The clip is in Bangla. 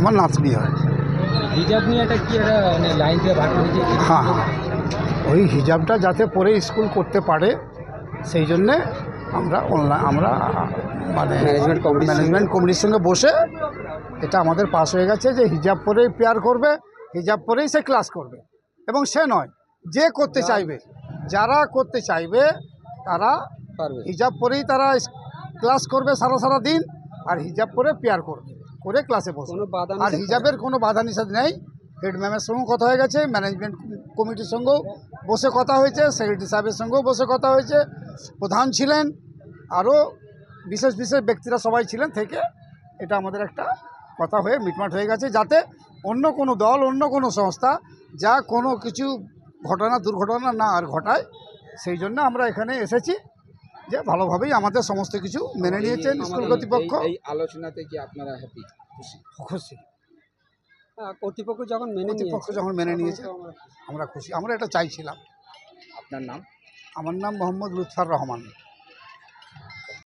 আমার নাতনি হয়। হিজাব নিয়ে একটা কি একটা মানে লাইন দিয়ে ভাগ হয়েছে হ্যাঁ হ্যাঁ। ওই হিজাবটা যাতে পরে স্কুল করতে পারে সেই জন্যে আমরা অনলাইন আমরা মানে ম্যানেজমেন্ট কমিটির সঙ্গে বসে এটা আমাদের পাস হয়ে গেছে যে হিজাব পরেই পেয়ার করবে হিজাব পরেই সে ক্লাস করবে। এবং সে নয় যে করতে চাইবে যারা করতে চাইবে তারা পারবে। হিজাব পরেই তারা ক্লাস করবে সারা সারা দিন আর হিজাব পরে পেয়ার করবে। করে ক্লাসে বাধা আর হিজাবের কোনো বাধা নিষেধ নেই। হেড ম্যামের সঙ্গেও কথা হয়ে গেছে ম্যানেজমেন্ট কমিটির সঙ্গেও বসে কথা হয়েছে সেক্রেটারি সাহেবের সঙ্গেও বসে কথা হয়েছে। প্রধান ছিলেন আরও বিশেষ বিশেষ ব্যক্তিরা সবাই ছিলেন থেকে এটা আমাদের একটা কথা হয়ে মিটমাট হয়ে গেছে যাতে অন্য কোনো দল অন্য কোনো সংস্থা যা কোনো কিছু ঘটনা দুর্ঘটনা না আর ঘটায় সেই জন্য আমরা এখানে এসেছি। যে ভালোভাবেই আমাদের সমস্ত কিছু মেনে নিয়েছেন স্কুল কর্তৃপক্ষ। এই আলোচনাতে কি আপনারা হ্যাপি খুশি? খুশি। কর্তৃপক্ষ যখন মেনে কর্তৃপক্ষ যখন মেনে নিয়েছে আমরা খুশি। আমরা এটা চাইছিলাম। আপনার নাম? আমার নাম মোহাম্মদ লুৎফার রহমান।